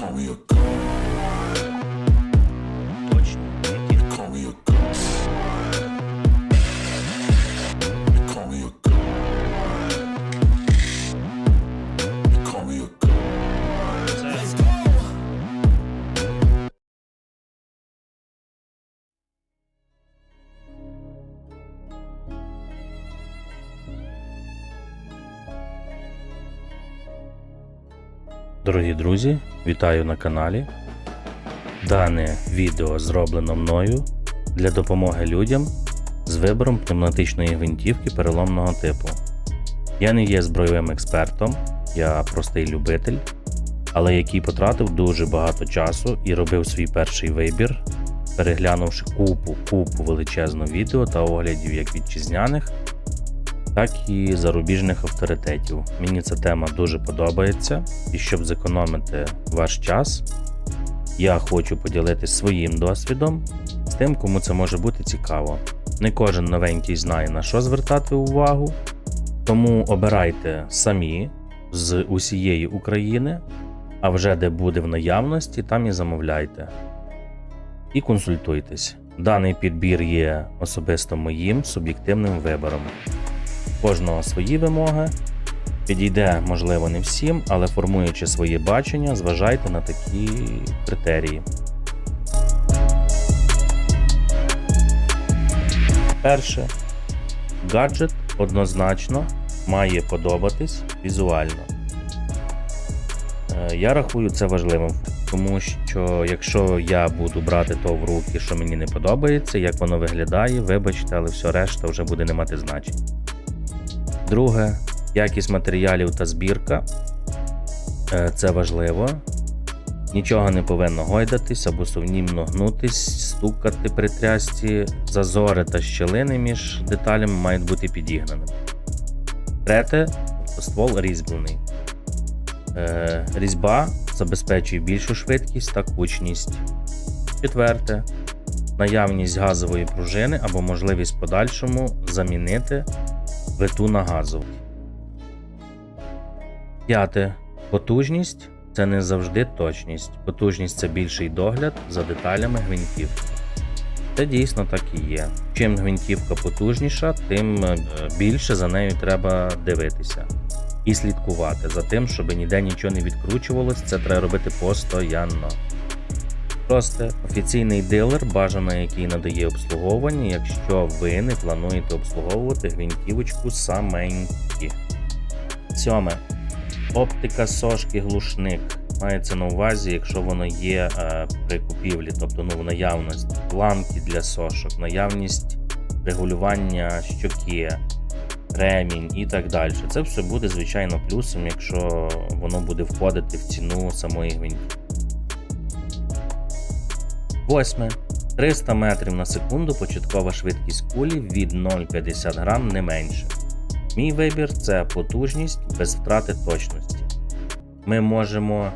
call me a god. Дорогі друзі, вітаю на каналі. Дане відео зроблено мною для допомоги людям з вибором пневматичної гвинтівки переломного типу. Я не є збройовим експертом, я простий любитель, але який потратив дуже багато часу і робив свій перший вибір, переглянувши купу, купу величезну відео та оглядів як вітчизняних, так і зарубіжних авторитетів. Мені ця тема дуже подобається, і щоб зекономити ваш час, я хочу поділитися своїм досвідом з тим, кому це може бути цікаво. Не кожен новенький знає на що звертати увагу, тому обирайте самі з усієї України, а вже де буде в наявності, там і замовляйте. І консультуйтесь. Даний підбір є особисто моїм суб'єктивним вибором. Кожного свої вимоги. Підійде, можливо, не всім, але формуючи своє бачення, зважайте на такі критерії. Перше. Гаджет однозначно має подобатись візуально. Е, Я рахую це важливим, тому що якщо я буду брати то в руки, що мені не подобається, як воно виглядає, вибачте, але все решта вже буде не мати значення. Друге, якість матеріалів та збірка. Е, Це важливо. Нічого не повинно гойдатись або сумнівно гнутись, стукати при трясці, зазори та щілини між деталями мають бути підігнаними. Третє, ствол різьблений. Е, Різьба забезпечує більшу швидкість та кучність. Четверте, наявність газової пружини або можливість подальшому замінити виту на газову. П'яте. Потужність це не завжди точність. Потужність це більший догляд за деталями гвинтівки. Це дійсно так і є. Чим гвинтівка потужніша, тим е, більше за нею треба дивитися і слідкувати за тим, щоб ніде нічого не відкручувалось, це треба робити постійно. Шосте. Офіційний дилер, бажано який надає обслуговування, якщо ви не плануєте обслуговувати гвинтівочку саменькі. Сьоме. Оптика сошки глушник. Мається на увазі, якщо воно є е, при купівлі, тобто ну, в планки для сошок, наявність регулювання щоки, ремінь і так далі. Це все буде, звичайно, плюсом, якщо воно буде входити в ціну самої гвинтівки. Восьме. 300 метрів на секунду початкова швидкість кулі від 0,50 грам не менше. Мій вибір це потужність без втрати точності. Ми можемо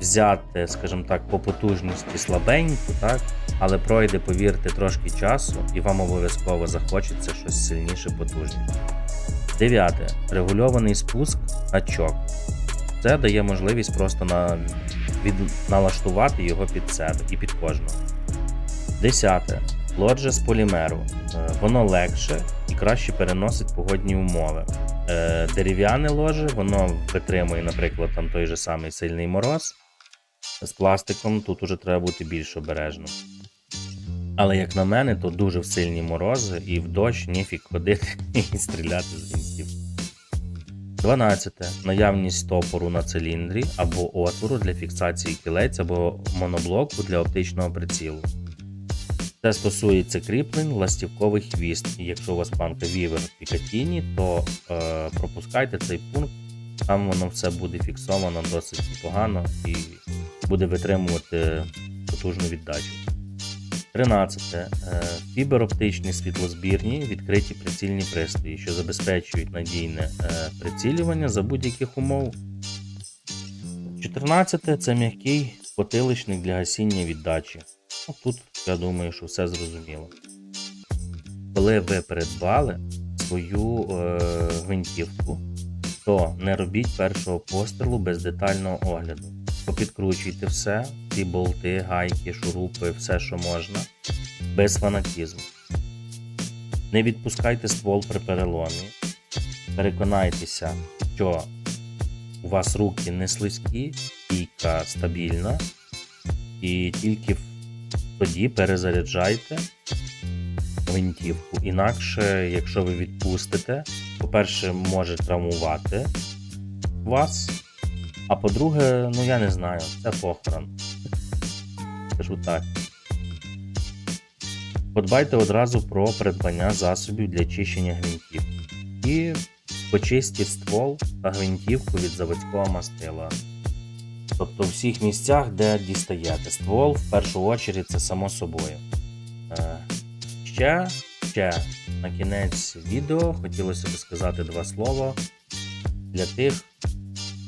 взяти, скажімо так, по потужності слабеньку, так? але пройде, повірте, трошки часу, і вам обов'язково захочеться щось сильніше, потужніше. Дев'яте. Регульований спуск на чок. Це дає можливість просто на, налаштувати його під себе і під кожного. Десяте. Лоджа з полімеру. Е, Воно легше і краще переносить погодні умови. Е, Дерев'яне ложе, воно витримує, наприклад, там той же самий сильний мороз. З пластиком тут уже треба бути більш обережним. Але як на мене, то дуже в сильні морози і в дощ ніфік ходити і стріляти з. 12. Наявність стопору на циліндрі або отвору для фіксації кілець або моноблоку для оптичного прицілу. Це стосується кріплень, ластівковий хвіст. І якщо у вас планка Вівер в Пікатіні, то е, пропускайте цей пункт, там воно все буде фіксовано досить непогано і буде витримувати потужну віддачу. 13. Е, Фібероптичні світлозбірні відкриті прицільні пристрої, що забезпечують надійне е, прицілювання за будь-яких умов. 14. Це м'який потиличник для гасіння віддачі. Ну, тут я думаю, що все зрозуміло. Коли ви придбали свою е, гвинтівку, то не робіть першого пострілу без детального огляду. Попідкручуйте все, ці болти, гайки, шурупи, все, що можна, без фанатізму. Не відпускайте ствол при переломі. Переконайтеся, що у вас руки не слизькі, стійка стабільна, і тільки тоді перезаряджайте гвинтівку. Інакше, якщо ви відпустите, по-перше, може травмувати вас. А по-друге, ну я не знаю, це похорон. Скажу так. Подбайте одразу про придбання засобів для чищення гвинтів. І почистіть ствол та гвинтівку від заводського мастила. Тобто в всіх місцях, де дістаєте ствол, в першу чергу це само собою. Е, ще, ще на кінець відео хотілося б сказати два слова для тих,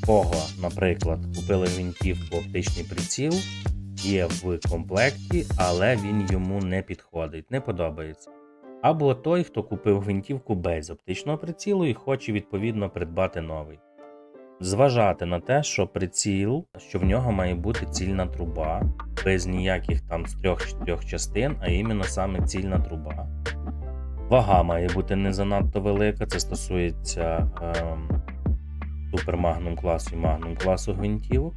кого, наприклад, купили гвинтівку оптичний приціл, є в комплекті, але він йому не підходить, не подобається. Або той, хто купив гвинтівку без оптичного прицілу і хоче відповідно придбати новий. Зважати на те, що приціл, що в нього має бути цільна труба, без ніяких там з трьох-чотирьох частин, а іменно саме цільна труба. Вага має бути не занадто велика, це стосується ем, супер магнум класу і магнум класу гвинтівок.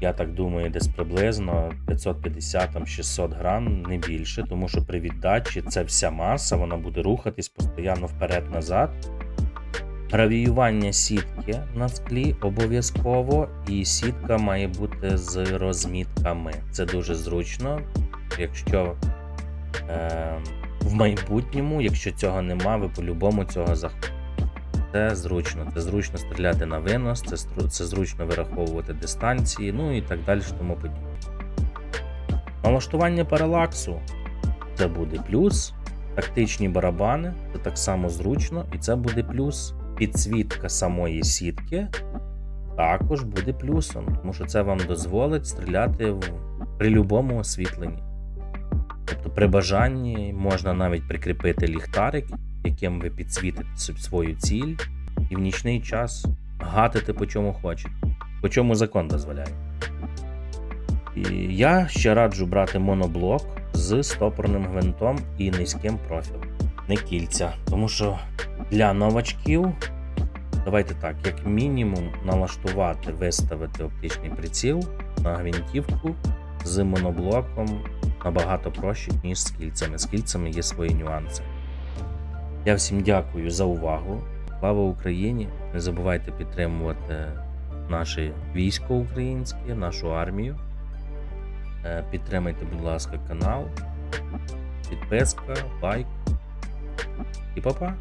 Я так думаю, десь приблизно 550-600 грам, не більше, тому що при віддачі це вся маса, вона буде рухатись постійно вперед-назад. Гравіювання сітки на склі обов'язково, і сітка має бути з розмітками. Це дуже зручно, якщо е, в майбутньому, якщо цього нема, ви по-любому цього захочете. Це зручно. Це зручно стріляти на винос, це, це зручно вираховувати дистанції, ну і так далі, тому подібне. Налаштування паралаксу це буде плюс. Тактичні барабани це так само зручно, і це буде плюс. Підсвітка самої сітки також буде плюсом, тому що це вам дозволить стріляти в, при будь-якому освітленні. Тобто при бажанні можна навіть прикріпити ліхтарик, яким ви підсвітите свою ціль, і в нічний час гатити по чому хочете, по чому закон дозволяє. І я ще раджу брати моноблок з стопорним гвинтом і низьким профілем, не кільця. Тому що для новачків, давайте так, як мінімум, налаштувати, виставити оптичний приціл на гвинтівку з моноблоком набагато проще, ніж з кільцями. З кільцями є свої нюанси. Я всім дякую за увагу. Слава Україні! Не забувайте підтримувати наше військо українське, нашу армію. Е, Підтримайте, будь ласка, канал, підписка, лайк і па-па!